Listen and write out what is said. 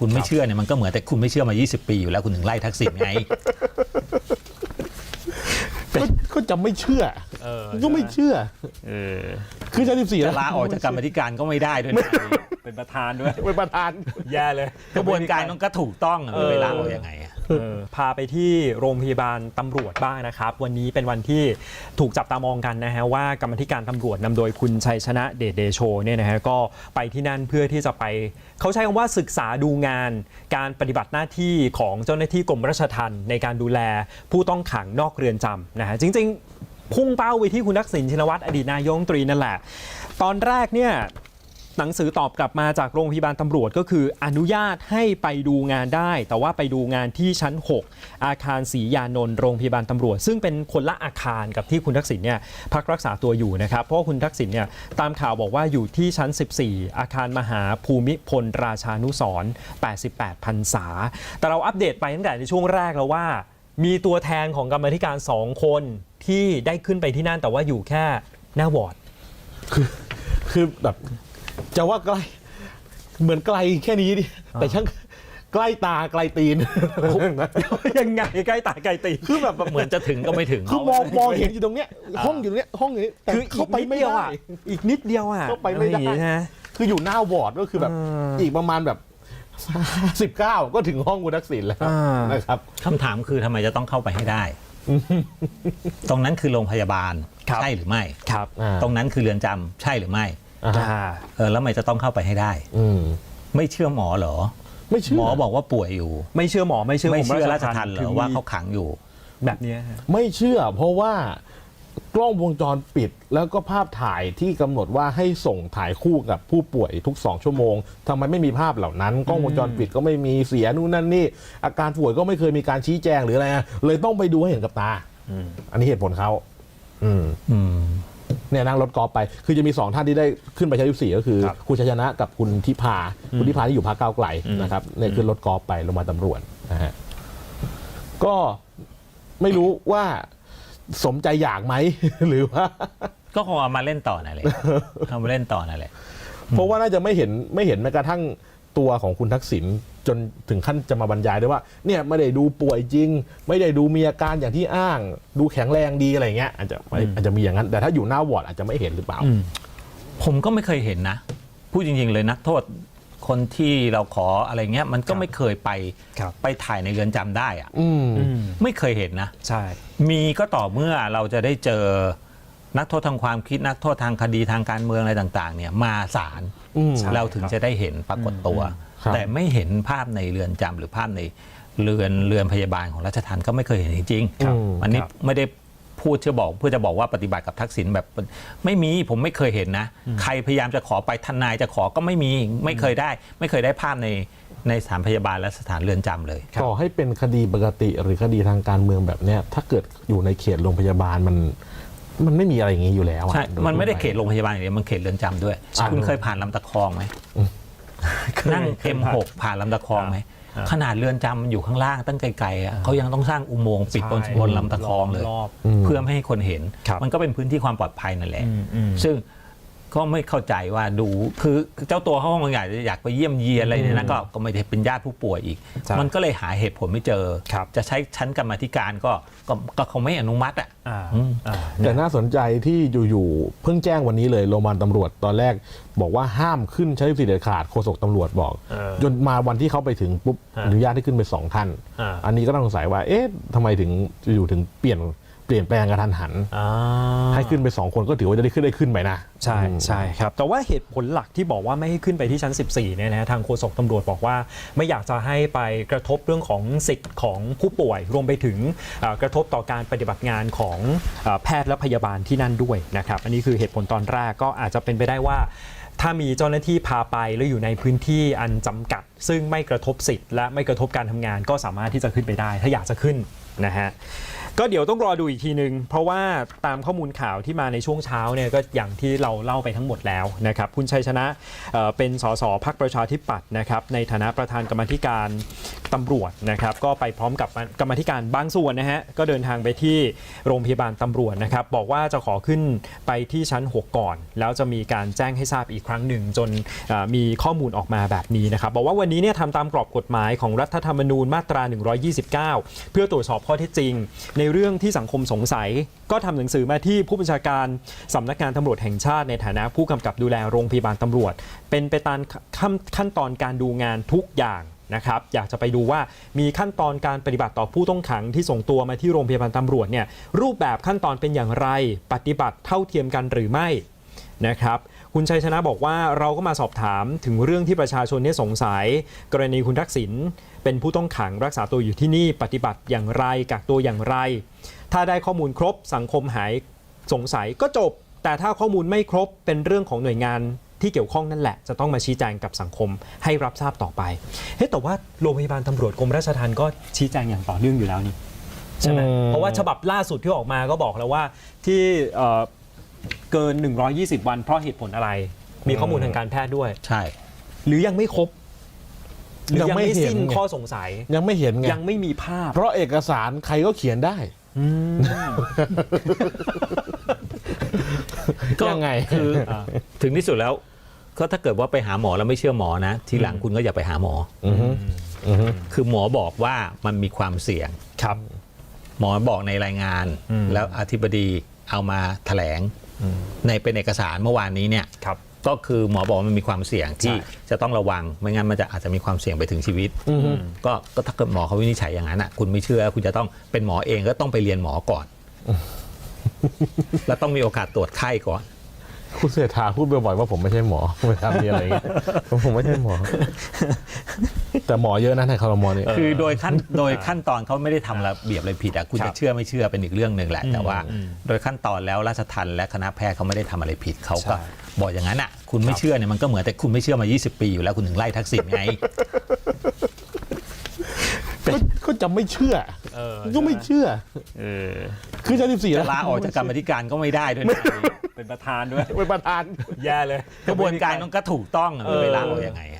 คุณไม่เชื่อเนี่ยมันก็เหมือนแต่คุณไม่เชื่อมา 20 ปีอยู่แล้วคุณถึงไล่ทักษิณไง ก็ก็จะไม่เชื่อเออก็ไม่เชื่อ เออคือชั้นสิบสี่จะลาออกจากกรรมาธิการก็ไม่ได้ด้วยนะ เป็นประธานด้วย เป็นประธาน แย่เลยกระบวนการมันก็ถูกต้องอะเออเวลาออกยังไงอะ เออพาไปที่โรงพยาบาลตำรวจบ้างนะครับ วันนี้เป็นวันที่ถูกจับตามองกันนะฮะว่ากรรมธิการตำรวจนำโดยคุณชัยชนะเดชเดโชเนี่ยนะฮะก็ไปที่นั่นเพื่อที่จะไป เขาใช้คำว่าศึกษาดูงาน การปฏิบัติหน้าที่ของเจ้าหน้าที่กรมราชทัณฑ์ในการดูแลผู้ต้องขังนอกเรือนจำนะฮะจริง ๆ พุ่งเป้าไปที่คุณทักษิณชินวัตรอดีตนายกรัฐมนตรีนั่นแหละ ตอนแรกเนี่ย หนังสือตอบกลับมาจากโรงพยาบาลตำรวจก็คืออนุญาตให้ไปดูงานได้ แต่ว่าไปดูงานที่ชั้น 6 อาคารศรียานนท์โรงพยาบาลตำรวจ ซึ่งเป็นคนละอาคารกับที่คุณทักษิณเนี่ยพักรักษาตัวอยู่นะครับ เพราะคุณทักษิณเนี่ยตามข่าวบอกว่าอยู่ที่ชั้น 14 อาคารมหาภูมิพลราชานุสร88พรรษา แต่เราอัปเดตไปตั้งแต่ในช่วงแรกแล้วว่า มีตัวแทนของกรรมธิการสองคนที่ได้ขึ้นไปที่นั่นแต่ว่าอยู่แค่หน้าวอร์ดคือคือแบบ จะว่าไกลเหมือนไกลแค่นี้ดิแต่ช่างใกล้ตาไกลตีน ยังไงใกล้ตาใกล้ตีคือแบบเหมือนจะถึงก็ไม่ถึงคือมองมองเห็นอยู่ตรงเนี้ย ห้องอยู่ตรงเนี้ยห้องอยู่นี้แต่คือเข้าไปไม่อีกนิดเดียวได้อะอีกนิดเดียวอะเข้าไปไม่ได้อะรอย่างงี้นะคืออยู่หน้าวอร์ดก็คือแบบเอออีอีกประมาณแบบสิบเก้าก็ถึงห้องคุณทักษิณแล้วอ่านนะครับคำถามคือทำไมจะต้องเข้าไปให้ได้ ตรงนั้นคือโรงพยาบาลครับใช่หรือไม่ครับอ่าตรงนั้นคือเรือนจำใช่หรือไม่อ่าฮะอ่า เออแล้วทำไมจะต้องเข้าไปให้ได้ อืมไม่เชื่อหมอเหรอ ไม่เชื่อหมอบอกว่าป่วยอยู่ ไม่เชื่อหมอไม่เชื่อไม่ผมเชื่อราชทันเหรถึองมีว่าเขาขังอยู่ แบบเนี้ยฮะไม่เชื่อ เพราะว่ากล้องวงจรปิดแล้วก็ภาพถ่ายที่กำหนดว่าให้ส่งถ่ายคู่กับผู้ป่วยทุก 2 ชั่วโมงทำไมไม่มีภาพเหล่านั้น กล้องวงจรปิดก็ไม่มีเสียนู่นนั่นนี่ อาการป่วยก็ไม่เคยมีการชี้แจงหรืออะไรอะเลยต้องไปดูให้เห็นกับตาอันนี้เหตุผลเขาอืมอืม เนี่ยนั่งรถกอล์ฟไป คือจะมีสองท่านที่ได้ขึ้นไปชั้นที่สี่ก็คือ ครับคุณชัยชนะกับคุณทิพาคุณทิพาที่อยู่พรรคก้าวไกลอืม นะครับเนี่ยขึ้นรถกอล์ฟไปลงมาลตำรวจนะฮะก็ไม่รู้ว่าสมใจอยากไหม หรือว่า ก็คงเอามาเล่นต่อนั่นแหละ เอามาเล่นต่อนั่นแหละ เพราะว่าน่าจะไม่เห็นไม่เห็นแม้กระทั่งตัวของคุณทักษิณ จนถึงขั้นจะมาบรรยายด้วยว่าเนี่ยไม่ได้ดูป่วยจริง ไม่ได้ดูมีอาการอย่างที่อ้าง ดูแข็งแรงดีอะไรเงี้ยอาจจะไม่อาจจะมีอย่างนั้น แต่ถ้าอยู่หน้าวอร์ดอาจจะไม่เห็นหรือเปล่าอืมผมก็ไม่เคยเห็นนะ พูดจริง ๆ เลยนักโทษคนที่เราขออะไรเงี้ยมันก็ครับไม่เคยไปครับไปถ่ายในเรือนจำได้อะอืมอืมไม่เคยเห็นนะใช่มีก็ต่อเมื่อเราจะได้เจอนักโทษทางความคิดนักโทษทางคดีทางการเมืองอะไรต่าง ๆ เนี่ยมาศาลอืมใช่เราถึงจะได้เห็นปรากฏตัวครับ แต่ไม่เห็นภาพในเรือนจำหรือภาพในเรือนเรือนพยาบาลของราชทัณฑ์ก็ไม่เคยเห็นจริงครับๆอันนี้ครับไม่ได้พูดเชื่อบอกเพื่อจะบอกว่าปฏิบัติกับทักษิณแบบไม่มีผมไม่เคยเห็นนะ ใครพยายามจะขอไปทนายจะขอก็ไม่มีไม่เคยได้ ไม่เคยได้ภาพในในสถานพยาบาลและสถานเรือนจำเลยต่อให้เป็นคดีปกติหรือคดีทางการเมืองแบบเนี้ยถ้าเกิดอยู่ในเขตโรงพยาบาลมันมันไม่มีอะไรอย่างนี้อยู่แล้วอะใช่โดยมันไม่ได้ทั่วปเขตโรงพยาบาลอย่างเดียวมันเขตเรือนจำด้วยอ่าคุณเคยผ่านลำตะคองไหม นั่ง M6 ผ่านลำตะคองไหมครับขนาดเรือนจำมันอยู่ข้างล่างตั้งไกลๆอะเขายังต้องสร้างอุโมงค์ปิดบนใช่บนลำตะคองเลย รอบเพื่อไม่ให้คนเห็น ครับ มันก็เป็นพื้นที่ความปลอดภัยนั่นแหละ อืมอืม ซึ่ง ก็ไม่เข้าใจว่าดูคือเจ้าตัวเขาบางอย่างอยากไปเยี่ยมเยียนอะไรเนี่ยนะก็ก็ไม่ได้เป็นญาติผู้ป่วยอีกใช่มันก็เลยหาเหตุผลไม่เจอครับจะใช้ชั้นกรรมาธิการก็ก็ก็เขาไม่อนุมัติอะอ่าอืมอ่าแต่น่าสนใจที่อยู่ๆเพิ่งแจ้งวันนี้เลยโรงพยาบาลตำรวจตอนแรกบอกว่าห้ามขึ้นใช้สิทธิ์เด็ดขาดโฆษกตำรวจบอกเออจนมาวันที่เขาไปถึงปุ๊บฮะอนุญาตให้ขึ้นไปสองท่านอ่าอันนี้ก็ต้องสงสัยว่าเอ๊ะทำไมถึงอยู่ๆถึงเปลี่ยน เปลี่ยนแปลงกระทันหัน อ่าให้ขึ้นไปสองคนก็ถือว่าจะได้ขึ้นได้ขึ้นไปนะ ใช่อืมใช่ครับ แต่ว่าเหตุผลหลักที่บอกว่าไม่ให้ขึ้นไปที่ชั้น 14เนี่ยนะทางโฆษกตำรวจบอกว่า ไม่อยากจะให้ไปกระทบเรื่องของสิทธิ์ของผู้ป่วย รวมไปถึงเอ่อกระทบต่อการปฏิบัติงานของเอ่อแพทย์และพยาบาลที่นั่นด้วยนะครับ อันนี้คือเหตุผลตอนแรกก็อาจจะเป็นไปได้ว่า ถ้ามีเจ้าหน้าที่พาไปแล้วอยู่ในพื้นที่อันจำกัด ซึ่งไม่กระทบสิทธิ์และไม่กระทบการทำงานก็สามารถที่จะขึ้นไปได้ ถ้าอยากจะขึ้น นะฮะก็เดี๋ยวต้องรอดูอีกทีนึง เพราะว่าตามข้อมูลข่าวที่มาในช่วงเช้าเนี่ยก็อย่างที่เราเล่าไปทั้งหมดแล้วนะครับคุณชัยชนะเอ่อเป็นสสพักประชาธิปัตย์นะครับในฐานะประธานกรรมาธิการตำรวจนะครับก็ไปพร้อมกับกรรมาธิการบางส่วนนะฮะก็เดินทางไปที่โรงพยาบาลตำรวจนะครับบอกว่าจะขอขึ้นไปที่ชั้น 6 ก่อน แล้วจะมีการแจ้งให้ทราบอีกครั้งหนึ่งจนเอ่อมีข้อมูลออกมาแบบนี้นะครับบอกว่าวันนี้เนี่ยทำตามกรอบกฎหมายของรัฐธรรมนูญมาตรา 129 เพื่อตรวจสอบข้อข้อเท็จจริง ในเรื่องที่สังคมสงสัย ก็ทำหนังสือมาที่ผู้บัญชาการสำนักงานตำรวจแห่งชาติในฐานะผู้กำกับดูแลโรงพยาบาลตำรวจ เป็นไปตามขั้นขั้นตอนการดูงานทุกอย่างนะครับอยากจะไปดูว่ามีขั้นตอนการปฏิบัติต่อผู้ต้องขังที่ส่งตัวมาที่โรงพยาบาลตำรวจเนี่ยรูปแบบขั้นตอนเป็นอย่างไร ปฏิบัติเท่าเทียมกันหรือไม่ นะครับคุณชัยชนะบอกว่าเราก็มาสอบถามถึงเรื่องที่ประชาชนเนี่ยสงสัย กรณีคุณทักษิณเป็นผู้ต้องขังรักษาตัวอยู่ที่นี่ปฏิบัติอย่างไรกักตัวอย่างไร ถ้าได้ข้อมูลครบสังคมหายสงสัยก็จบ แต่ถ้าข้อมูลไม่ครบเป็นเรื่องของหน่วยงานที่เกี่ยวข้องนั่นแหละ จะต้องมาชี้แจงกับสังคมให้รับทราบต่อไปเฮ้ยแต่ว่าโรงพยาบาลตำรวจกรมราชทัณฑ์ก็ชี้แจงอย่างต่อเนื่องอยู่แล้วนี่ใช่ไหมอืมเพราะว่าฉบับล่าสุดที่ออกมาก็บอกแล้วว่าที่ เอ่อเกิน 120 วัน เพราะเหตุผลอะไร มีข้อมูลทางการแพทย์ด้วย ใช่ หรือยังไม่ครบหรือยังยังไม่ไม่เห็นสิ้นไงข้อสงสัย ยังไม่เห็นไง ยังไม่มีภาพ เพราะเอกสารใครก็เขียนได้อืมก็ยังไงคืออ่าถึงที่สุดแล้วก็ถ้าเกิดว่าไปหาหมอแล้วไม่เชื่อหมอนะ ทีหลังคุณก็อย่าไปหาหมออือฮึอือฮึคือหมอบอกว่ามันมีความเสี่ยงครับ หมอบอกในรายงานอืมแล้วอธิบดีเอามาแถลง ในเป็นเอกสารเมื่อวานนี้เนี่ยครับก็คือหมอบอกว่ามันมีความเสี่ยงที่ใช่จะต้องระวังไม่งั้นมันจะอาจจะมีความเสี่ยงไปถึงชีวิตอือฮึก็ก็ถ้าเกิดหมอเขาวินิจฉัยอย่างนั้นอะคุณไม่เชื่อคุณจะต้องเป็นหมอเองก็ต้องไปเรียนหมอก่อน แล้วต้องมีโอกาสตรวจไข้ก่อน คุณเศรษฐาพูดบ่อยๆว่าผมไม่ใช่หมอเวลามีอะไรอย่างเงี้ยผมไม่ใช่หมอ แต่หมอเยอะนะในคอรมอนี่ คือโดยขั้นโดยขั้นตอนเขาไม่ได้ทำระเบียบอะไรผิดอะคุณครัจะบเชื่อไม่เชื่อเป็นอีกเรื่องหนึ่งแหละ แต่ว่าอืมโดยขั้นตอนแล้วราชทันและคณะแพทย์เขาไม่ได้ทำอะไรผิดเขาก็ใช่บอกอย่างนั้นอะ คุณไม่เชื่อเนี่ยมันก็เหมือนแต่คุณไม่เชื่อมา 20 ปีอยู่แล้วคุณถึงไล่ทักษิณไงก็ก็จะไม่เชื่อเออก็ไม่เชื่อเออคือจะสิบสี่จะลาออกจากกรรมาธิการก็ไม่ได้ด้วยนะเป็นประธานด้วย เป็นประธาน แย่เลย กระบวนการมันก็ถูกต้องอะเออไม่ลาออกยังไงอะเออ